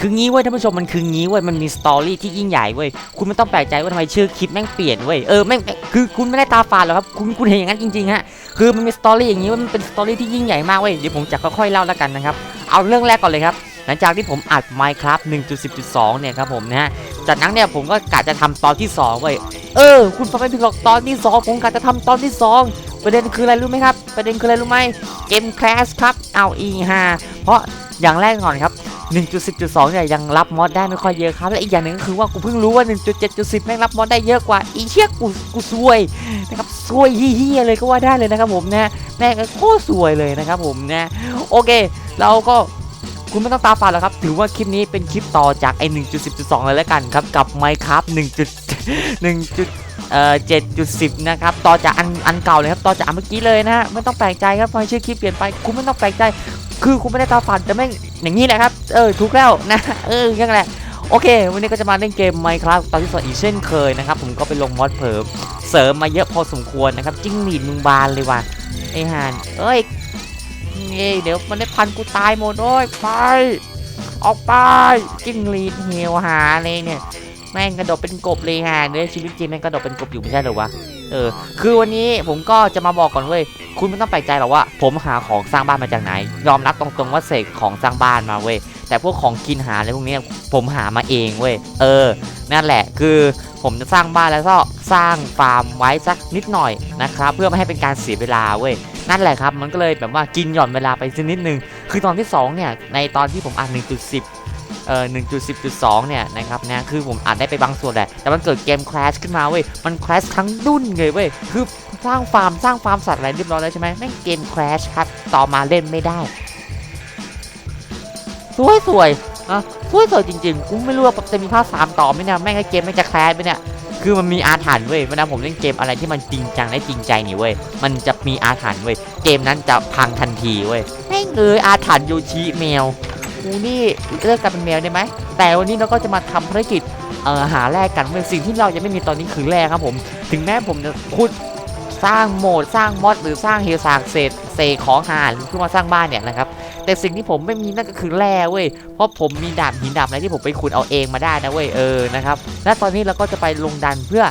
คืองี้เว้ยท่านผู้ชมมันคืองี้เว้ยมันมีสตอรี่ที่ยิ่งใหญ่เว้ยคุณไม่ต้องแปลกใจว่าทำไมชื่อคลิปแม่งเปลี่ยนเว้ยเออแม่งคือคุณไม่ได้ตาฝาดหรอกครับคุณคุณเห็นอย่างนั้นจริงๆฮะคือมันมีสตอรี่อย่างนี้ว่ามันเป็นสตอรี่ที่ยิ่งใหญ่มากเว้ยเดี๋ยวผมจะค่อยๆเล่าแล้วกันนะครับเอาเรื่องแรกก่อนเลยครับหลังจากที่ผมอัด Minecraft 1.10.2 เนี่ยครับผมนะฮะจากนั้นเนี่ยผมก็กะจะทำตอนที่สองเว้ยเออ คุณฟังไม่ผิดหรอกตอนที่สองผมกะจะทำตอนที่สองประเด็นคืออะไรรู้ไหมครับประเด็นคืออะไรรู้ไหมเกม Crash ครับเอาอีฮาเพราะอย่างแรกก่อนครับ 1.10.2เนี่ยยังรับมอดได้ไม่ค่อยเยอะครับ และอีกอย่างหนึ่งก็คือว่ากูเพิ่งรู้ว่า 1.7.10แม่งรับมอดได้เยอะกว่าอีเชี่ยกูกูซวยนะครับซวยเฮี้ยเลยก็ว่าได้เลยนะครับผมนะแม่งโคตรซวยเลยนะครับผมนะโอเค เราก็คุณไม่ต้องตาฝาดแล้วครับ ถือว่าคลิปนี้เป็นคลิปต่อจากไอ้1.10.2เลยแล้วกันครับ กับ Minecraft 1. 1. เอ่อ7.10นะครับ ต่อจากอันอันเก่าเลยครับ ต่อจากอันเมื่อกี้เลยนะฮะ ไม่ต้องแปลกใจครับทำไมชื่อคลิปเปลี่ยนไป คุณไม่ต้องแปลกใจ คือคุณไม่ได้ตาฝาดแต่แม่งอย่างนี้แหละครับ เออถูกแล้วนะ เออยังแหละโอเค วันนี้ก็จะมาเล่นเกม Minecraft ตอนที่สองอีกเช่นเคยนะครับ ผมก็ไปลงมอดเพิ่มเสริมมาเยอะพอสมควรนะครับ จิ้งหรีดมึงบานเลยว่ะไอ้ห่านเอ้ยเอ้ยเดี๋ยวมันได้พันกูตายหมดโอ้ยไป ออกไป จิ้งหรีดเหี่ยวหาเลยเนี่ย แม่งกระโดดเป็นกบเลยฮะเนี่ยชีวิตจริงแม่งกระโดดเป็นกบอยู่ไม่ใช่หรอวะ เออ คือวันนี้ผมก็จะมาบอกก่อนเว้ย คุณไม่ต้องแปลกใจหรอกว่า ผมหาของสร้างบ้านมาจากไหน ยอมรับตรงๆว่าเสกของสร้างบ้านมาเว้ย แต่พวกของกินหาอะไรพวกนี้ผมหามาเองเว้ย เออ นั่นแหละ คือผมจะสร้างบ้านแล้วก็สร้างฟาร์มไว้สักนิดหน่อยนะครับ เพื่อไม่ให้เป็นการเสียเวลาเว้ย นั่นแหละครับ มันก็เลยแบบว่ากินหย่อนเวลาไปสักนิดนึง คือตอนที่สองเนี่ย ในตอนที่ผมอ่าน1.10 เอ่อ1.10.2 เนี่ยนะครับนะคือผมอ่านได้ไปบางส่วนแหละ แต่มันเกิดเกม crash ขึ้นมาเว้ย มัน crash ทั้งดุ้นเลยเว้ย คือสร้างฟาร์มสร้างฟาร์มสัตว์อะไรเรียบร้อยแล้วใช่ไหมแม่งเกม crash ครับ ต่อมาเล่นไม่ได้ สวยสวยอะสวยสวยจริงๆ กูไม่รู้ว่าจะมีภาคสามต่อไหมเนี่ย แม่งไอ้เกมแม่งจะ crash ไหมเนี่ยคือมันมีอาถรรพ์เว้ยเวลาผมเล่นเกมอะไรที่มันจริงจังและจริงใจนี่เว้ย มันจะมีอาถรรพ์เว้ย เกมนั้นจะพังทันทีเว้ยแม่งเอยอาถรรพ์โยชิแมว กูนี่เลิกกันเป็นแมวได้ไหม แต่วันนี้เราก็จะมาทำภารกิจเอ่อหาแร่กันเป็นสิ่งที่เรายังไม่มีตอนนี้คือแร่ครับผม ถึงแม้ผมจะขุดสร้างโหมดสร้างมอดหรือสร้างเฮลซากเศษเศษของหาขึ้นมาสร้างบ้านเนี่ยนะครับแต่สิ่งที่ผมไม่มีนั่นก็คือแร่เว้ย เพราะผมมีดาบหินดาบอะไรที่ผมไปขุดเอาเองมาได้นะเว้ยเออนะครับ และตอนนี้เราก็จะไปลงดันเพื่อ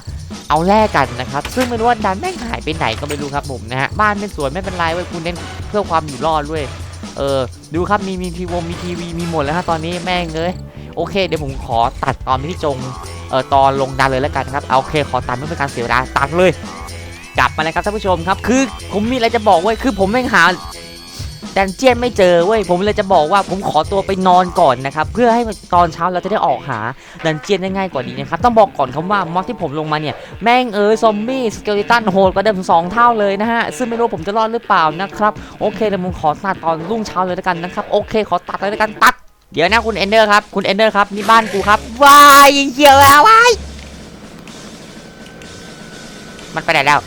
เอาแร่กันนะครับ ซึ่งไม่รู้ว่าดันแม่งหายไปไหนก็ไม่รู้ครับผมนะฮะ บ้านไม่สวยไม่เป็นไรเว้ยคุณเน้นเพื่อความอยู่รอดเว้ย เออ ดูครับมีมีทีวงมีทีวีมีหมดแล้วฮะตอนนี้แม่งเลยโอเค เดี๋ยวผมขอตัดตอนที่จงเอ่อตอนลงดันเลยแล้วกันครับเอาโอเคขอตัดไม่เป็นการเสียเวลาตัดเลยกลับมาเลยครับท่านผู้ชมครับ คือผมมีอะไรจะบอกไว้คือผมแม่งหา ดันเจียนไม่เจอเว้ยผมเลยจะบอกว่าผมขอตัวไปนอนก่อนนะครับเพื่อให้ตอนเช้าเราจะได้ออกหาดันเจียนได้ง่ายกว่านี้นะครับต้องบอกก่อนคำว่ามอดที่ผมลงมาเนี่ยแม่งเออซอมบี้สเกลิตันโหดกว่าเดิมสองเท่าเลยนะฮะซึ่งไม่รู้ผมจะรอดหรือเปล่านะครับโอเคเดี๋ยวผมขอตัดตอนรุ่งเช้าเลยแล้วกันนะครับโอเคขอตัดเลยแล้วกันตัดเดี๋ยวนะคุณเอนเดอร์ครับคุณเอนเดอร์ครับนี่บ้านกูครับว้ายเหี้ยแล้วว้ายมันไปไหนแล้ว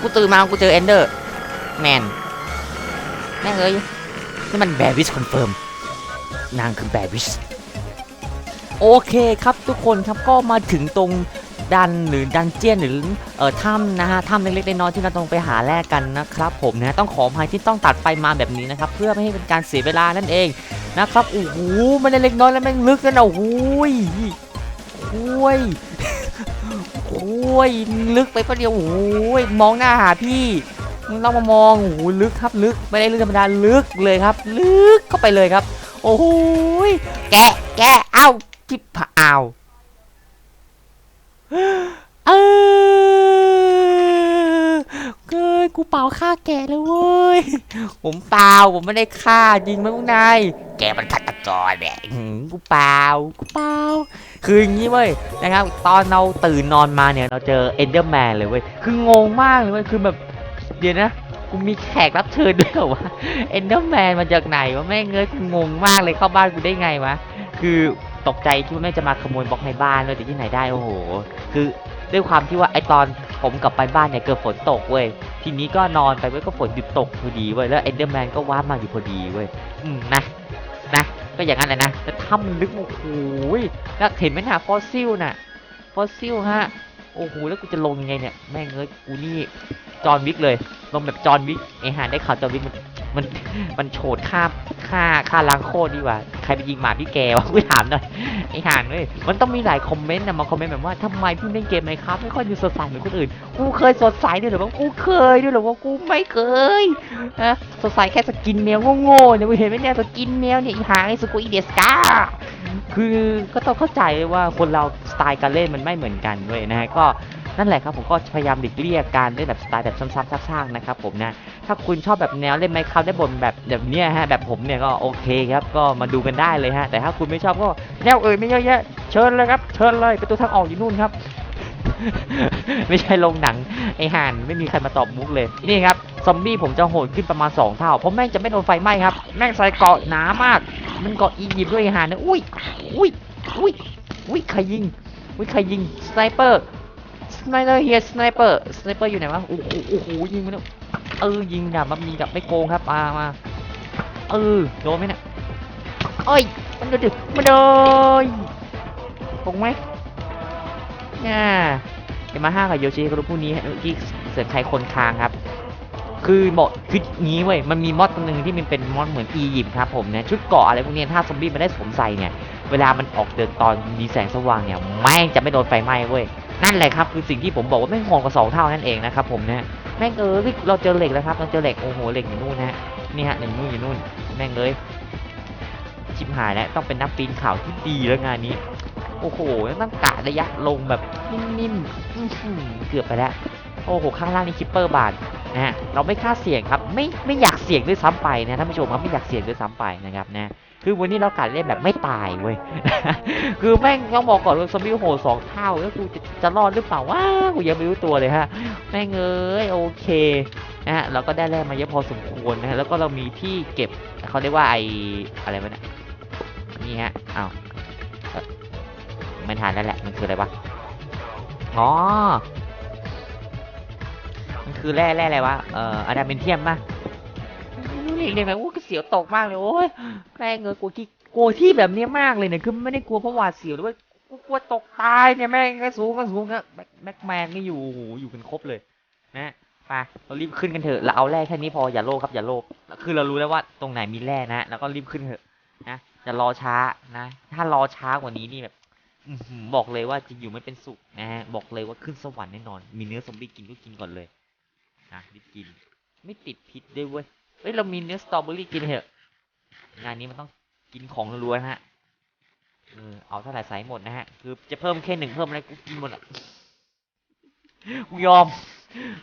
กูตื่นมากูเจอเอนเดอร์แมน แม่เอ้ยนี่มันแบวิสคอนเฟิร์มนางคือแบวิสโอเคครับทุกคนครับก็มาถึงตรงดันหรือดันเจียนหรือเอ่อถ้ำนะฮะถ้ำเล็กๆน้อยๆที่เราต้องไปหาแร่กันนะครับผมนะต้องขออภัยที่ต้องตัดไปมาแบบนี้นะครับเพื่อไม่ให้เป็นการเสียเวลานั่นเองนะครับโอ้โหมันเล็กน้อยแล้วแม่งลึกนั่นนะโอ้โหยโอ้ยโอ้ยลึกไปประเดียวโอ้ยมองหน้าหาพี่ มึงต้องมามองโอ้โหลึกครับลึกไม่ได้ลึกธรรมดาลึกเลยครับ ลึกเข้าไปเลยครับ โอ้โหยแกะแกะเอ้าจิบผะอ้าวเออเกินกูเปล่าฆ่าแกะเลยเว้ยผมเปล่าผมไม่ได้ฆ่าจริงไหมพวกนายแกมันฆาตกรแหละอื้อหือกูเปล่ากูเปล่าคืออย่างนี้เว้ยนะครับ ตอนเราตื่นนอนมาเนี่ยเราเจอเอนเดอร์แมนเลยเว้ยคืองงมากเลยเว้ยคือแบบ เดี๋ยวนะ กูมีแขกรับเชิญด้วยเหรอวะเอนเดอร์แมนมาจากไหนวะแม่งเอ้ยงงมากเลยเข้าบ้านกูได้ไงวะ คือตกใจคิดว่าแม่จะมาขโมยบล็อกในบ้านเลยแต่ที่ไหนได้โอ้โห คือด้วยความที่ว่าไอตอนผมกลับไปบ้านเนี่ยเกิดฝนตกเว้ย ทีนี้ก็นอนไปเว้ยก็ฝนหยุดตกพอดีเว้ย แล้วเอนเดอร์แมนก็ว้ามาอยู่พอดีเว้ย อืมนะ นะ ก็อย่างนั้นแหละนะแต่ถ้ำลึกโอ้โหแล้วเห็นไหมนะฟอสซิลน่ะ ฟอสซิลฮะ โอ้โหแล้วกูจะลงยังไงเนี่ยแม่งเอ้ยกูนี่จอนวิกเลยลงแบบจอนวิกไอหานได้ข่าวจอนวิกมันมันมันโฉดค่าค่าค่าล้างโคตรดีกว่าใครไปยิงหมาพี่แกวะกูถามหน่อยไอหานเลยมันต้องมีหลายคอมเมนต์นะมาคอมเมนต์แบบว่าทำไมพี่เล่นเกมไหมครับไม่ค่อยดูสดใสเหมือนคนอื่นกูเคยสดใสด้วยหรือวะกูเคยด้วยหรือวะกูไม่เคยนะสดใสแค่สกินแมวโง่ๆเนี่ยมึงเห็นไหมเนี่ยสกินแมวเนี่ยไอหางไอสกุอีเดสกา คือก็ต้องเข้าใจเลยว่าคนเราสไตล์การเล่นมันไม่เหมือนกันเว้ยนะฮะก็นั่นแหละครับผมก็พยายามหลีกเลี่ยงการเล่นแบบสไตล์แบบซ้ำๆซากๆนะครับผมนะถ้าคุณชอบแบบแนวเล่นไมค์ครับได้บนแบบแบบเนี้ยฮะแบบผมเนี่ยก็โอเคครับก็มาดูกันได้เลยฮะแต่ถ้าคุณไม่ชอบก็แนวเอ่ยไม่เยอะแยะเชิญเลยครับเชิญเลยประตูทางออกอยู่นู่นครับ ไม่ใช่ลงหนังไอห่านไม่มีใครมาตอบมุกเลยนี่ครับซอมบี้ผมจะโหดขึ้นประมาณ 2 เท่า เพราะแม่งจะไม่โดนไฟไหม้ครับ แม่งใส่เกาะหนามาก มันเกาะอียิปต์ด้วยไอห่านนะอุ้ยอุ้ยอุ้ยอุ้ยใครยิงอุ้ยใครยิงสไนเปอร์สไนเปอร์เฮียสไนเปอร์สไนเปอร์อยู่ไหนวะโอ้โหโอ้โหยิงมันเออยิงดับมันมีดับไม่โกงครับมามาเออโดนไหมเนี่ยเอ้ยมันโดนดิมันโดนโกงไหม น่าเอมาห้ากับโยชิรู้พวกนี้ฮะเมื่เสือใครคนคางครับ คือบอกคืองี้เว้ยมันมีมอดตัวหนึ่งที่มันเป็นมอดเหมือนอียิปต์ครับผมนะชุดเกาะอะไรพวกนี้ถ้าซอมบี้มันได้สวมใส่เนี่ยเวลามันออกเดินตอนมีแสงสว่างเนี่ยแม่งจะไม่โดนไฟไหม้เว้ยนั่นแหละครับคือสิ่งที่ผมบอกว่าแม่งโหดกว่าสองเท่านั่นเองนะครับผมนะแม่งเอ้ยเราเจอเหล็กแล้วครับเราเจอเหล็กโอ้โหเหล็กอยู่นู่นนะฮะนี่ฮะเหล็กนู่นอยู่นู่นแม่งเลยชิบหายแล้วต้องเป็นนักปีนเขาที่ดีแล้วงานนี้ โอ้โหต้องกะระยะลงแบบนิ่มๆเกือบไปแล้วโอ้โหข้างล่างนี่คิปเปอร์บาทนะฮะเราไม่กล้าเสี่ยงครับไม่ไม่อยากเสี่ยงด้วยซ้ำไปนะท่านผู้ชมครับไม่อยากเสี่ยงด้วยซ้ำไปนะครับนะคือวันนี้เรากัดเล่นแบบไม่ตายเว้ย คือแม่งต้องบอกก่อนว่าซอมบี้โหดสองเท่าแล้วกูจะจะรอดหรือเปล่าว้ากูยังไม่รู้ตัวเลยฮะ แม่งเอ้ยโอเคนะฮะเราก็ได้แร่มาเยอะพอสมควรนะฮะแล้วก็เรามีที่เก็บเขาเรียกว่าไออะไรวะเนี่ยนี่ฮะอ้าว ไม่ทานแล้วแหละ มันคืออะไรวะ อ๋อ มันคือแร่แร่อะไรวะ เอ่ออะดามเมนเทียมป่ะเรียกได้ไหมโอ้ยเสียวตกมากเลยโอ้ยแม่งเอ้ยกลัวที่กลัวที่แบบนี้มากเลยเนี่ยคือไม่ได้กลัวเพราะหวาดเสียวหรือว่ากูกลัวตกตายเนี่ยแม่งก็สูงก็สูงก็แบ็คแบ็คแมนก็อยู่โอ้โหอยู่กันครบเลย นะไปเรารีบขึ้นกันเถอะเราเอาแร่แค่นี้พออย่าโลภครับอย่าโลภคือเรารู้แล้วว่าตรงไหนมีแร่นะแล้วก็รีบขึ้นเถอะนะอย่ารอช้านะ ถ้ารอช้ากว่านี้นี่แบบ บอกเลยว่าจะอยู่ไม่เป็นสุขนะฮะบอกเลยว่าขึ้นสวรรค์แน่นอน มีเนื้อซอมบี้กินก็กินก่อนเลยนะรีบกิน ไม่ติดพิษด้วยเว้ยเฮ้ยเรามีเนื้อสตรอเบอรี่กินเถอะงานนี้มันต้องกินของรัวนะฮะเออเอาเท่าไหร่ใส่หมดนะฮะ คือจะเพิ่มแค่หนึ่งเพิ่มอะไรกูกินหมดอะกูยอม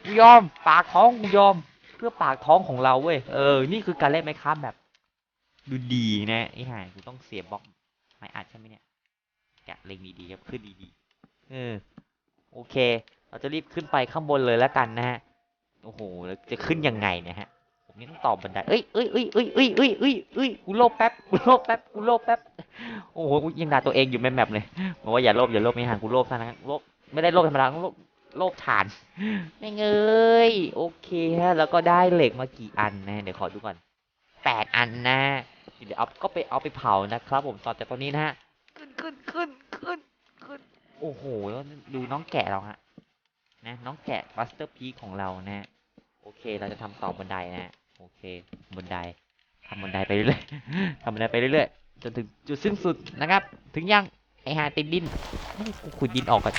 กูยอม ปากท้องกูยอม เพื่อปากท้องของเราเว้ยเออ นี่คือการเล่นไมค้าแบบ ดูดีนะไอ้ห่ากูต้องเสียบล็อกไม่อัดใช่ไหมเนี่ย แกะเล็งดีๆครับขึ้นดีๆเออโอเค เราจะรีบขึ้นไปข้างบนเลยแล้วกันนะฮะโอ้โหแล้วจะขึ้นยังไงเนี่ยฮะผมนี่ต้องตอบบันไดเอ้ยเอ้ยเอ้ยเอ้ยเอ้ยเอ้ยเอ้ยเอ้ยกูโลภแป๊บกูโลภแป๊บกูโลภแป๊บโอ้โหกูยังด่าตัวเองอยู่แมแมปเลยบอกว่าอย่าโลภอย่าโลภไม่ห่างกูโลภซะนะโลภไม่ได้โลภธรรมดาโลภโลภฐานไม่เงยโอเคฮะแล้วก็ได้เหล็กมากี่อันนะเดี๋ยวขอดูก่อนแปดอันนะเดี๋ยวเอาก็ไปเอาไปเผานะครับ ผมต่อจากตอนนี้นะฮะ ขึ้นขึ้นขึ้นขึ้นขึ้นโอ้โหแล้วดูน้องแกะเราฮะนะน้องแกะบัสเตอร์พีของเรานะโอเคเราจะทำต่อบันไดนะโอเคบันไดทำบันไดไปเรื่อยๆทำบันไดไปเรื่อยๆจนถึงจุดสิ้นสุดนะครับ ถึงยังไอหาติดดินขุดดินออกก่อน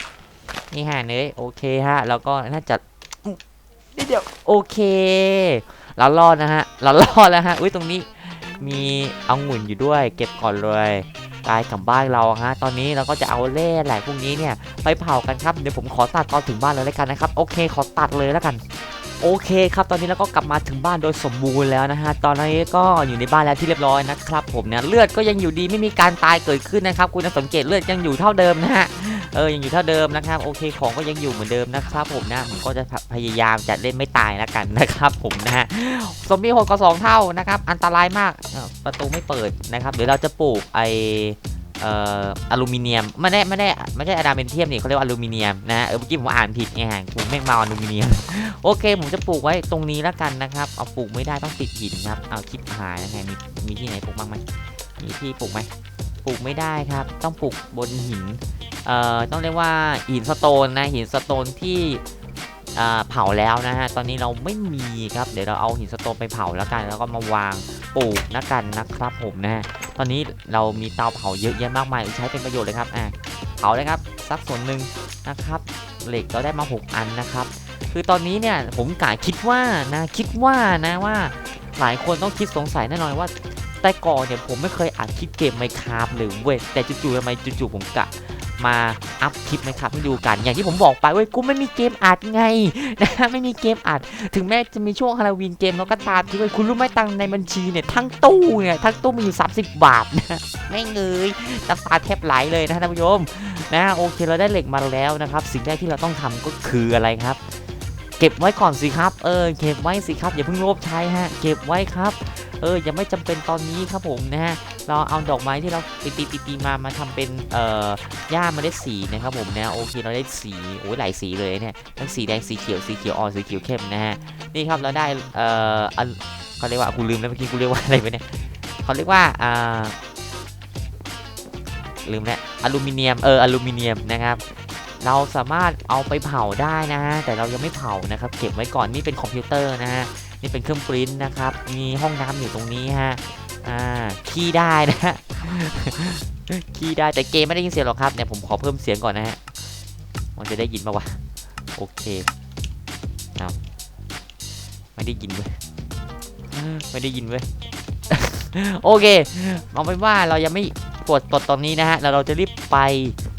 นี่ฮะเนยโอเคฮะแล้วก็น่าจะนิดเดียวโอเค เรารอดนะฮะเรารอดแล้วฮะอุ้ยตรงนี้มีเอางุ่นอยู่ด้วย เก็บก่อนเลย กายกลับบ้านเราฮะตอนนี้เราก็จะเอาเล่แหละพวกนี้เนี่ยไปเผากันครับเดี๋ยวผมขอตัดตอนถึงบ้านเลยแล้วกันนะครับโอเค ขอตัดเลยแล้วกัน โอเคครับตอนนี้เราก็กลับมาถึงบ้านโดยสมบูรณ์แล้วนะฮะตอนนี้ก็อยู่ในบ้านแล้วที่เรียบร้อยนะครับผมเนี่ยเลือดก็ยังอยู่ดีไม่มีการตายเกิดขึ้นนะครับ คุณสังเกตเลือดยังอยู่เท่าเดิมนะฮะเออยังอยู่เท่าเดิมนะครับโอเคของก็ยังอยู่เหมือนเดิมนะครับผมนะผมก็จะพยายามจะเล่นไม่ตายแล้วกันนะครับผมนะฮะซอมบี้โหดก็สองเท่านะครับอันตรายมากประตูไม่เปิดนะครับเดี๋ยวเราจะปลูกไอ เอ่ออลูมิเนียมไม่ได้ไม่ได้ไม่ใช่อะดามเนเทียมนี่เขาเรียกว่าอลูมิเนียมนะเออเมื่อกี้ผมอ่านผิดไงฮะผมแม่งมาอลูมิเนียมโอเค ผมจะปลูกไว้ตรงนี้แล้วกันนะครับ เอาปลูกไม่ได้ต้องติดหินครับเอาคิดหายยังไงมีมีที่ไหนปลูกบ้างไหมมีที่ปลูกไหมปลูกไม่ได้ครับ ต้องปลูกบนหินเอ่อต้องเรียกว่าหินสโตนนะหินสโตนที่ เผาแล้วนะฮะ ตอนนี้เราไม่มีครับ เดี๋ยวเราเอาหินสโตนไปเผาแล้วกัน แล้วก็มาวางปลูกนะกันนะครับผมนะฮะตอนนี้เรามีเตาเผาเยอะแยะมากมายใช้เป็นประโยชน์เลยครับอะเผาเลยครับสักส่วนหนึ่งนะครับเหล็กเราได้มา 6 อันนะครับ คือตอนนี้เนี่ยผมกะคิดว่านะคิดว่านะว่าหลายคนต้องคิดสงสัยแน่นอนว่า แต่ก่อนเนี่ยผมไม่เคยอัดคลิปเกมไมคราฟเลยเว้ยแต่จู่ๆทำไมจู่ๆผมกะ มาอัพคลิปไมคราฟให้ดูกัน อย่างที่ผมบอกไปเว้ยกูไม่มีเกมอัดไงนะไม่มีเกมอัด ถึงแม้จะมีช่วงฮาโลวีนเกมแล้วก็ตามที่เว้ยคุณรู้ไหมตังในบัญชีเนี่ยทั้งตู้เนี่ยทั้งตู้มีอยู่ 30 บาทนะไม่เงยน้ำตาแทบไหลเลยนะท่านผู้ชมนะโอเคเราได้เหล็กมาแล้วนะครับ สิ่งแรกที่เราต้องทำก็คืออะไรครับ เก็บไว้ก่อนสิครับเออเก็บไว้สิครับอย่าเพิ่งโลภใช้ฮะเก็บไว้ครับ เออยังไม่จำเป็นตอนนี้ครับผมนะฮะเราเอาดอกไม้ที่เราตีตีตีตีมามาทำเป็นเอ่อย่ามาได้สีนะครับผมนะโอเคเราได้สีโอ้ยหลายสีเลยเนี่ยทั้งสีแดงสีเขียวสีเขียวอ่อนสีเขียวเข้มนะฮะนี่ครับเราได้เอ่อเขาเรียกว่ากูลืมแล้วเมื่อกี้กูเรียกว่าอะไรไปเนี่ยเขาเรียกว่าอ่าลืมแล้วอลูมิเนียมเอออลูมิเนียมนะครับเราสามารถเอาไปเผาได้นะฮะแต่เรายังไม่เผานะครับเก็บไว้ก่อนนี่เป็นคอมพิวเตอร์นะฮะ นี่เป็นเครื่องปริ้นท์นะครับ มีห้องน้ำอยู่ตรงนี้ฮะ อ่า ขี้ได้นะฮะ ขี้ได้แต่เกมไม่ได้ยินเสียงหรอกครับเนี่ยผมขอเพิ่มเสียงก่อนนะฮะ มันจะได้ยินปะวะ โอเค เอาไม่ได้ยินเว้ย ไม่ได้ยินเว้ย โอเค เอาเป็นว่าเรายังไม่กดกดตอนนี้นะฮะ แล้วเราจะรีบไป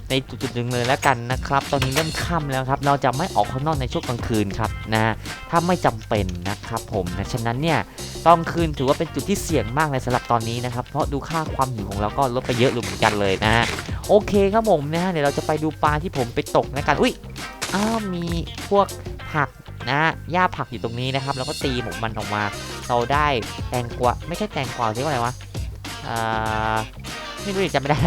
ในจุดๆหนึ่งเลยแล้วกันนะครับ ตอนนี้เริ่มค่ำแล้วครับ เราจะไม่ออกข้างนอกในช่วงกลางคืนครับนะถ้าไม่จำเป็นนะครับผมนะฉะนั้นเนี่ยตอนคืนถือว่าเป็นจุดที่เสี่ยงมากในสำหรับตอนนี้นะครับ เพราะดูค่าความหิวของเราก็ลดไปเยอะเลยเหมือนกันเลยนะฮะโอเคครับผมนะฮะเดี๋ยวเราจะไปดูปลาที่ผมไปตกนะกันอุ้ยอ้าวมีพวกผักนะหญ้าผักอยู่ตรงนี้นะครับ แล้วก็ตีผมมันออกมา เราได้แตงกวาไม่ใช่แตงกวาเรียกว่าอะไรวะอ่าไม่รู้จำไม่ได้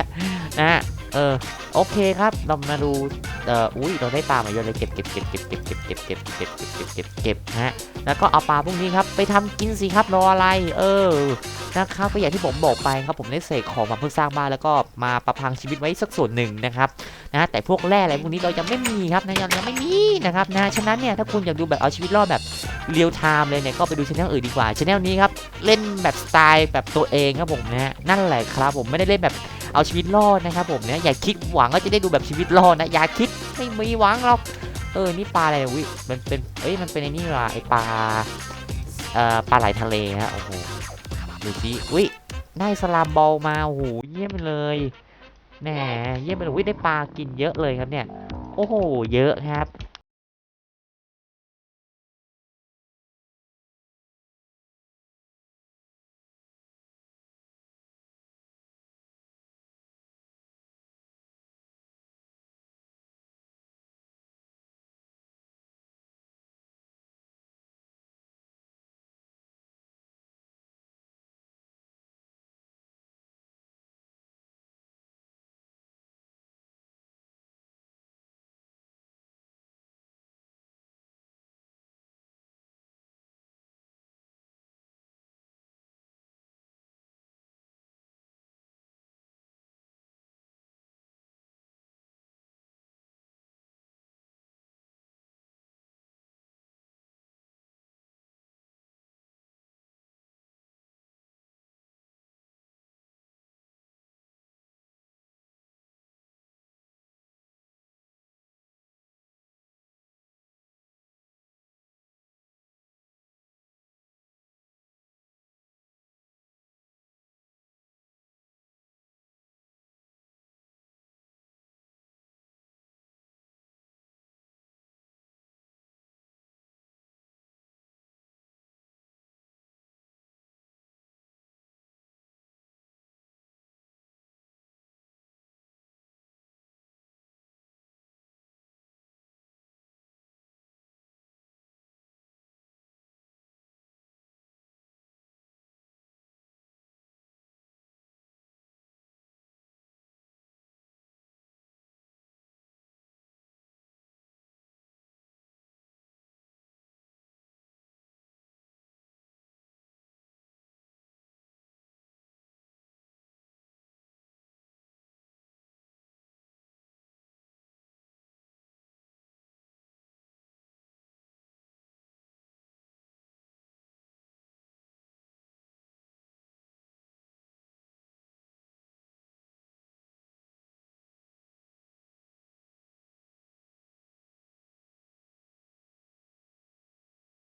นะ เออโอเคครับเรามาดูเอ่ออุ้ยเราได้ปลามาเยอะเลยเก็บเก็บเก็บเก็บเก็บเก็บเก็บเก็บเก็บเก็บเก็บเก็บเก็บนะฮะแล้วก็เอาปลาพวกนี้ครับไปทำกินสิครับรออะไร เออนะครับก็อย่างที่ผมบอกไปครับผมได้เสกของมาเพื่อสร้างบ้านแล้วก็มาประพังชีวิตไว้สักส่วนหนึ่งนะครับนะแต่พวกแร่อะไรพวกนี้เรายังไม่มีครับนะยังยังไม่มีนะครับนะฉะนั้นเนี่ยถ้าคุณอยากดูแบบเอาชีวิตรอดแบบเรียลไทม์เลยเนี่ยก็ไปดูช anel อื่นดีกว่าช anel นี้ครับเล่นแบบสไตล์แบบตัวเองครับผมนะนั่นแหละครับผมไม่ได้เล่นแบบ เอาชีวิตรอดนะครับผมเนี่ยอย่าคิดหวังว่าจะได้ดูแบบชีวิตรอดนะอย่าคิดไม่มีหวังหรอกเออนี่ปลาอะไรเนี่ยวิมันเป็นเอ้ยมันเป็นไอ้นี่ว่ะไอปลาเอ่อปลาไหลทะเลฮะโอ้โหดูสิอุ้ยได้สลามบอลมาโอ้โหเยี่ยมเลยแหมเยี่ยมไปเลยอุ้ยได้ปลากินเยอะเลยครับเนี่ยโอ้โห เยอะครับ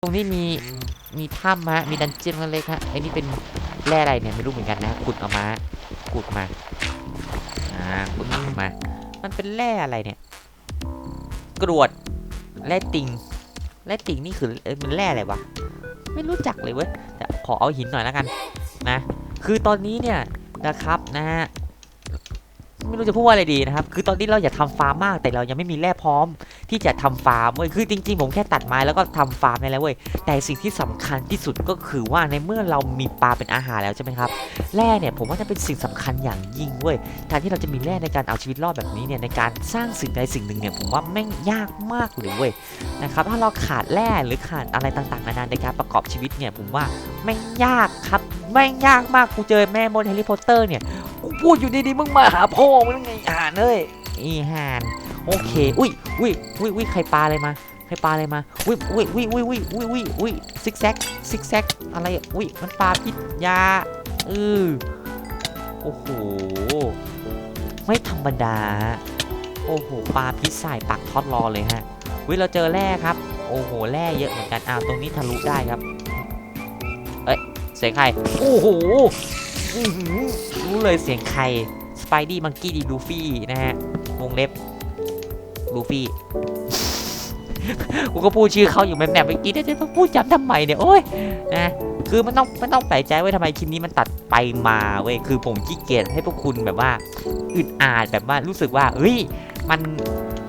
ตรงนี้มีมีถ้ำฮะ มีดันเจียนเล็กฮะไอ้นี่เป็นแร่อะไรเนี่ยไม่รู้เหมือนกันนะขุดเอามาขุดมาอ่าขุดมา มันเป็นแร่อะไรเนี่ย กรวดแร่ติงแร่ติงนี่คือเอ้ยมันแร่อะไรวะไม่รู้จักเลยเว้ยแต่ขอเอาหินหน่อยแล้วกันนะ คือตอนนี้เนี่ยนะครับนะฮะ ไม่รู้จะพูดว่าอะไรดีนะครับ คือตอนนี้เราอยากทำฟาร์มมาก แต่เรายังไม่มีแร่พร้อม ที่จะทำฟาร์มเว้ย คือจริง ๆ ผมแค่ตัดไม้แล้วก็ทำฟาร์มนี่แหละเว้ย แต่สิ่งที่สำคัญที่สุดก็คือว่าในเมื่อเรามีปลาเป็นอาหารแล้วใช่ไหมครับ แร่เนี่ยผมว่าจะเป็นสิ่งสำคัญอย่างยิ่งเว้ย การที่เราจะมีแร่ในการเอาชีวิตรอดแบบนี้เนี่ยในการสร้างสิ่งใดสิ่งหนึ่งเนี่ยผมว่าแม่งยากมากเลยเว้ยนะครับ ถ้าเราขาดแร่หรือขาดอะไรต่างๆนานาในการประกอบชีวิตเนี่ยผมว่าแม่งยากครับแม่งยากมากกูเจอแม่มดแฮร์รี่พอตเตอร์เนี่ย พูดอยู่ดีๆมึงมาหาพ่อมึงไงอ่านเลยอีห่านโอเค อุ้ยอุ้ยอุ้ยอุ้ยใครปลาอะไรมาใครปลาอะไรมา อุ้ยอุ้ยอุ้ยอุ้ยอุ้ยอุ้ยอุ้ยอุ้ยซิกแซกซิกแซกอะไรอุ้ยมันปลาพิษยาเออโอ้โห ไม่ธรรมดา โอ้โห ปลาพิษใส่ปักทอดรอเลยฮะวิเราเจอแร่ครับ โอ้โห แร่เยอะเหมือนกัน อ้าว ตรงนี้ทะลุได้ครับ เอ้ย เสียงใคร โอ้โห รู้เลยเสียงใคร สไปดี้มังกี้ดีลูฟี่นะฮะ วงเล็บ ลูฟี่ กูก็พูดชื่อเขาอยู่แมปๆเมื่อกี้เนี่ยจะพูดจำทำไมเนี่ย โอ้ย นะ คือมันต้องมันต้องแปลกใจว้ยทำไมคลิปนี้มันตัดไปมาเว้ย คือผมขี้เกียจให้พวกคุณแบบว่าอึดอัดแบบว่ารู้สึกว่า เฮ้ย มัน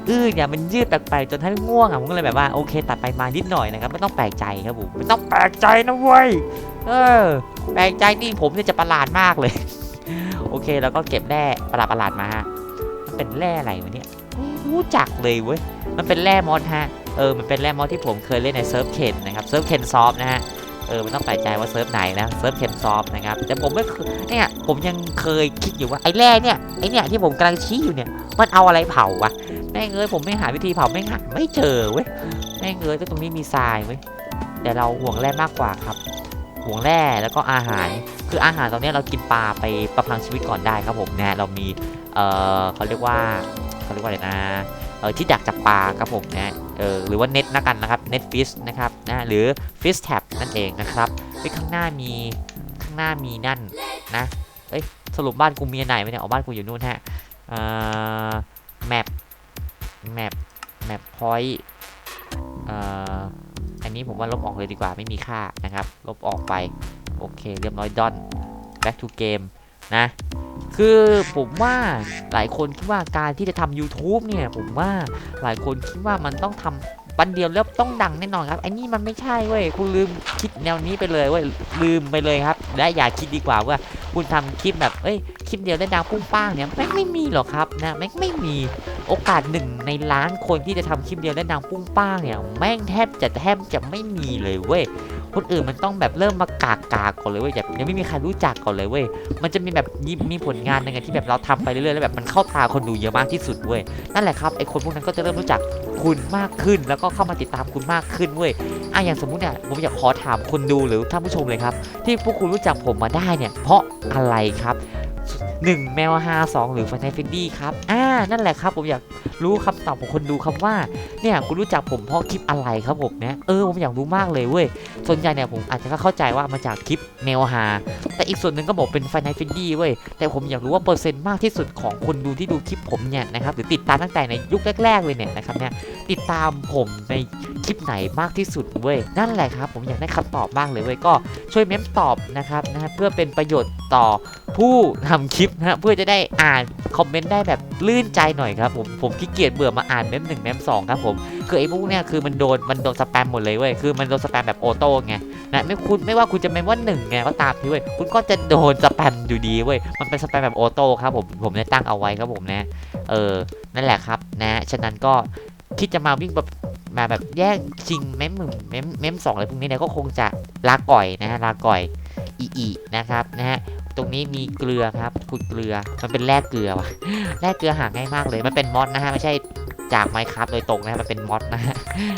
อื้อเนี่ยมันยืดแปลกๆจนท่านง่วงอะผมก็เลยแบบว่าโอเคตัดไปมานิดหน่อยนะครับไม่ต้องแปลกใจครับผมไม่ต้องแปลกใจนะเว้ย เออแปลกใจนี่ผมเนี่ยจะประหลาดมากเลย โอเคแล้วก็เก็บแร่ประหลาดประหลาดมาฮะมันเป็นแร่อะไรวะเนี่ยรู้จักเลยเว้ยมันเป็นแร่มอสฮะเออมันเป็นแร่มอสที่ผมเคยเล่นในเซิร์ฟเคนนะครับเซิร์ฟเคนซอฟนะฮะเออมันต้องแปลกใจว่าเซิร์ฟไหนนะเซิร์ฟเคนซอฟนะครับแต่ผมไม่เนี่ยผมยังเคยคิดอยู่ว่าไอ้แร่เนี่ยไอ้เนี่ยที่ผมกำลังชี้อยู่เนี่ยมันเอาอะไรเผาวะแม่งเอ้ยผมไม่หาวิธีเผาไม่หาไม่เจอเว้ยแม่งเอ้ยก็ตรงนี้มีทรายเว้ยแต่เราห่วงแร่มากกว่าครับ ห่วงแร่แล้วก็อาหาร คืออาหารตอนนี้เรากินปลาไปประทังชีวิตก่อนได้ครับผมนะเรามีเออเขาเรียกว่าเขาเรียกว่าอะไรนะเออที่ดักจับปลาครับผมนะเออหรือว่าเน็ตนะกันนะครับเน็ตฟิชนะครับนะหรือฟิชแท็บนั่นเองนะครับไปข้างหน้ามีข้างหน้ามีนั่นนะเอ้ยสรุปบ้านกูมีอันไหนไหมเนี่ยอ๋อบ้านกูอยู่นู่นฮะเอ่อแมปแมปแมปพอยต์เอ่อ อันนี้ผมว่าลบออกเลยดีกว่าไม่มีค่านะครับ ลบออกไป โอเค เรียบร้อยดอน back to game นะ คือผมว่าหลายคนคิดว่าการที่จะทำ YouTube เนี่ย ผมว่าหลายคนคิดว่ามันต้องทำวันเดียวแล้วต้องดังแน่นอนครับไอ้นี่มันไม่ใช่เว้ยคุณลืมคิดแนวนี้ไปเลยเว้ยลืมไปเลยครับ และอย่าคิดดีกว่าว่า คุณทำคลิปแบบเอ้ยคลิปเดียวได้ดังปุ้งป้างเนี่ยแม่งไม่มีหรอกครับนะแม่งไม่มีโอกาสหนึ่งในล้านคนที่จะทำคลิปเดียวได้ดังปุ้งป้างเนี่ยแม่งแทบจะแทบจะไม่มีเลยเว้ย คนอื่นมันต้องแบบเริ่มมากากกากก่อนเลยเว้ยแบบยังไม่มีใครรู้จักก่อนเลยเว้ยมันจะมีแบบมีผลงานในงานที่แบบเราทำไปเรื่อยๆแล้วแบบมันเข้าตาคนดูเยอะมากที่สุดเว้ยนั่นแหละครับไอคนพวกนั้นก็จะเริ่มรู้จักคุณมากขึ้น แล้วก็เข้ามาติดตามคุณมากขึ้นเว้ยอะอย่างสมมุติเนี่ยผมอยากขอถามคนดูหรือท่านผู้ชมเลยครับ ที่พวกคุณรู้จักผมมาได้เนี่ย เพราะอะไรครับ หนึ่งแมวห้าสองหรือฟันไทฟินดี้ครับ อ่า นั่นแหละครับ ผมอยากรู้คำตอบของคนดูครับว่า เนี่ยคุณรู้จักผมเพราะคลิปอะไรครับผมเนี่ย เออ ผมอยากรู้มากเลยเว้ย ส่วนใหญ่เนี่ยผมอาจจะเข้าใจว่ามาจากคลิปแนวฮา แต่อีกส่วนหนึ่งก็บอกเป็นไฟน a ลฟินดี้เว้ย แต่ผมอยากรู้ว่าเปอร์เซ็นต์มากที่สุดของคนดูที่ดูคลิปผมเนี่ยนะครับ หรือติดตามตั้งแต่ในยุคแรกๆเลยเนี่ยนะครับเนี่ย ติดตามผมในคลิปไหนมากที่สุดเว้ย นั่นแหละครับ ผมอยากได้คำตอบมากเลยเว้ย ก็ช่วยเม้มตอบนะครับนะฮะเพื่อเป็นประโยชน์ต่อผู้ทำคลิปนะฮะเพื่อจะได้อ่านคอมเมนต์ได้แบบลื่นใจหน่อยครับผมผมขี้เกียจเบื่อมาอ่านเมมหนึ่งเมมสองครับผมคือไอ้พวกเนี่ยคือมันโดนมันโดนสแปมหมดเลยเว้ยคือมันโดนสแปมแบบออโต้ไงนะไม่คุณไม่ว่าคุณจะเป็นว่าหนึ่งไงก็ตามที่เว้ยคุณก็จะโดนสแปมอยู่ดีเว้ยมันเป็นสแปมแบบออโต้ครับผมผมได้ตั้งเอาไว้ครับผมนะเออนั่นแหละครับนะฉะนั้นก็คิดจะมาวิ่งแบบมาแบบแย่งชิงเมมหนึ่งเมมเมมสองอะไรพวกนี้เนี่ยก็คงจะลาก่อยนะฮะลาก่อยอีอีนะครับนะฮะ ตรงนี้มีเกลือครับขุดเกลือ มันเป็นแร่เกลือว่ะ แร่เกลือหาง่ายมากเลย มันเป็นมอสนะฮะ ไม่ใช่จากไมค์ครับโดยตรงนะ มันเป็นมอสนะ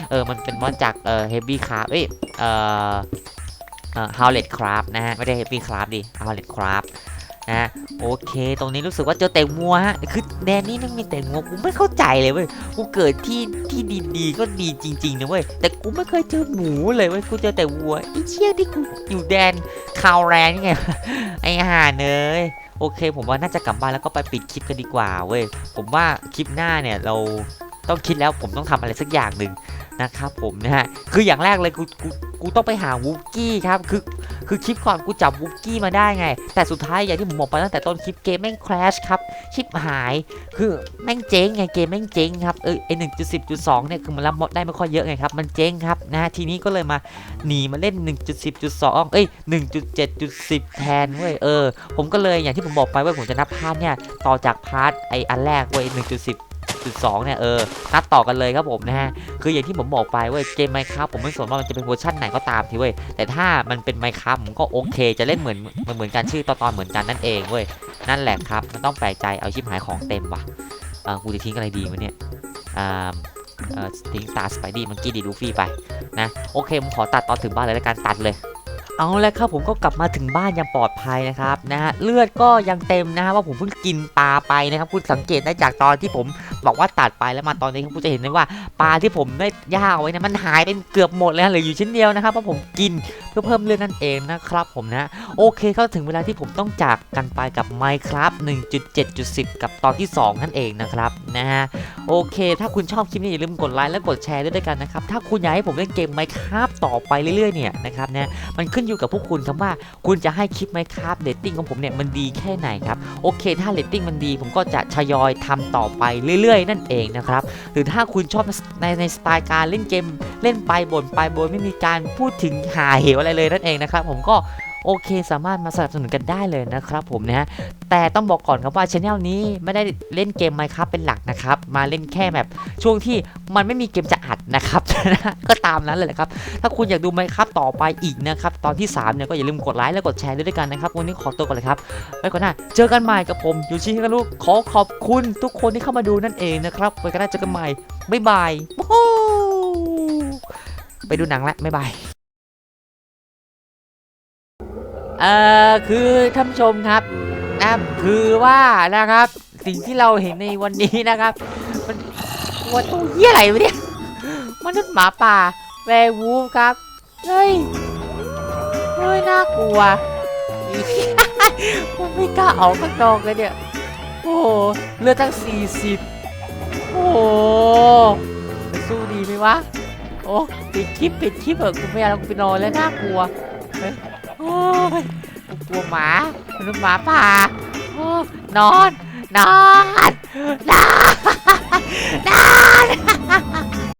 เออ มันเป็นมอสจากเอ่อเฮฟวี่คราฟเอ้ย เอ่อ เอ่อฮาวเลดคราฟนะฮะ ไม่ได้เฮฟวี่คราฟดิฮาวเลดคราฟ นะโอเค ตรงนี้รู้สึกว่าเจอแต่งัวฮะคือแดนนี่นั่งมีแต่งัวกูไม่เข้าใจเลยเว้ยกูเกิดที่ที่ดีๆก็ดีจริงๆนะเว้ยแต่กูไม่เคยเจอหมูเลยเว้ยกูเจอแต่วัวไอ้เชี่ยที่กูอยู่แดนคาวแรนไงไอ้ห่าเนยโอเค ผมว่าน่าจะกลับบ้านแล้วก็ไปปิดคลิปกันดีกว่าเว้ยผมว่าคลิปหน้าเนี่ยเราต้องคิดแล้วผมต้องทำอะไรสักอย่างหนึ่ง นะครับผมนะฮะคืออย่างแรกเลยกูกูกูต้องไปหาวูฟกี้ครับคือคือคลิปก่อนกูจับวุกกี้มาได้ไง แต่สุดท้ายอย่างที่ผมบอกไปตั้งแต่ต้นคลิปเกมแม่งคราชครับชิปหาย คือแม่งเจ๊งไงเกมแม่งเจ๊งครับเออไอหนึ่งจุดสิบจุดสองเนี่ยคือมันรับมดได้ไม่ค่อยเยอะไงครับมันเจ๊งครับนะฮะทีนี้ก็เลยมาหนีมาเล่น1.10.2เอ้ย1.7.10แทนเว้ยเออผมก็เลยอย่างที่ผมบอกไปว่าผมจะนับพาร์ทเนี่ยต่อจากพาร์ทไออันแรกเว้ย 1.2 เนี่ยเออนัดต่อกันเลยครับผมนะฮะคืออย่างที่ผมบอกไปเว้ยเกมไมครับผมไม่สนว่ามันจะเป็นเวอร์ชันไหนก็ตามทีเว้ยแต่ถ้ามันเป็นไมครับผมก็โอเค จะเล่นเหมือนเหมือนเหมือนกันชื่อตอนตอนเหมือนกันนั่นเองเว้ยนั่นแหละครับมันต้องแปลกใจเอาชิปหายของเต็มว่ะเออกูจะทิ้งอะไรดีวะเนี่ยอ่าเออทิ้งตาสไปดี้มังกี้ดีลูฟี่ไปนะโอเคผมขอตัดตอนถึงบ้านเลยแล้วกันตัดเลย เอาแล้วครับผมก็กลับมาถึงบ้านอย่างปลอดภัยนะครับนะฮะเลือดก็ยังเต็มนะฮะว่าผมเพิ่งกินปลาไปนะครับคุณสังเกตได้จากตอนที่ผมบอกว่าตัดไปแล้วมาตอนนี้ครับคุณจะเห็นได้ว่าปลาที่ผมได้ย่าเอาไว้นะมันหายไปเกือบหมดเลยเหลืออยู่ชิ้นเดียวนะครับเพราะผมกินเพื่อเพิ่มเลือดนั่นเองนะครับผมนะโอเคก็ถึงเวลาที่ผมต้องจากกันไปกับ Minecraft 1.7.10 กับตอนที่ 2 นั่นเองนะครับนะฮะโอเค ถ้าคุณชอบคลิปนี้อย่าลืมกดไลค์และกดแชร์ด้วยด้วยกันนะครับถ้าคุณอยากให้ผมเล่นเกม Minecraft ต่อไปเรื่อยๆเนี่ยนะครับนะมันขึ้นอยู่กับพวกคุณครับว่าคุณจะให้คลิปไหมครับเรตติ้งของผมเนี่ยมันดีแค่ไหนครับโอเค ถ้าเรตติ้งมันดี ผมก็จะทยอยทำต่อไปเรื่อยๆ นั่นเองนะครับหรือถ้าคุณชอบในในสไตล์การเล่นเกม เล่นไปบ่นไปบนไม่มีการพูดถึงหาเหวอะไรเลยนั่นเองนะครับผมก็ โอเค สามารถมาสนับสนุนกันได้เลยนะครับผมนะฮะแต่ต้องบอกก่อนครับว่าช anel นี้ไม่ได้เล่นเกม Minecraft เป็นหลักนะครับ มาเล่นแค่แบบช่วงที่มันไม่มีเกมจะอัดนะครับ ก็ตามนั้นเลยแหละครับ ถ้าคุณอยากดูไมครับต่อไปอีกนะครับ ตอนที่ 3 เนี่ยก็อย่าลืมกดไลค์และกดแชร์ด้วยด้วยกันนะครับ วันนี้ขอตัวก่อนเลยครับ ไว้ก่อนหน้าเจอกันใหม่กับผมยูชิฮิการุขอขอบคุณทุกคนที่เข้ามาดูนั่นเองนะครับไว้กันหน้าเจอกันใหม่บ๊ายบายไปดูหนังละบ๊ายบาย เอ่อคือท่านผู้ชมครับนะครับคือว่านะครับสิ่งที่เราเห็นในวันนี้นะครับ มันตัวตัวเหี้ยอะไรวะเนี่ยมนุษย์หมาป่าแวร์วูฟครับเฮ้ยเฮ้ยน่ากลัวผมไม่กล้าออกข้างนอกเลยเนี่ยโอ้เลือดตั้ง 40 โอ้โหจะสู้ดีไหมวะโอ้ปิดคลิปปิดคลิปเถอะกูไม่อยากกูไปนอนแล้วน่ากลัวเฮ้ ยโอ้ยกูกลัวหมาหรือหมาป่านอน นอน นอน นอน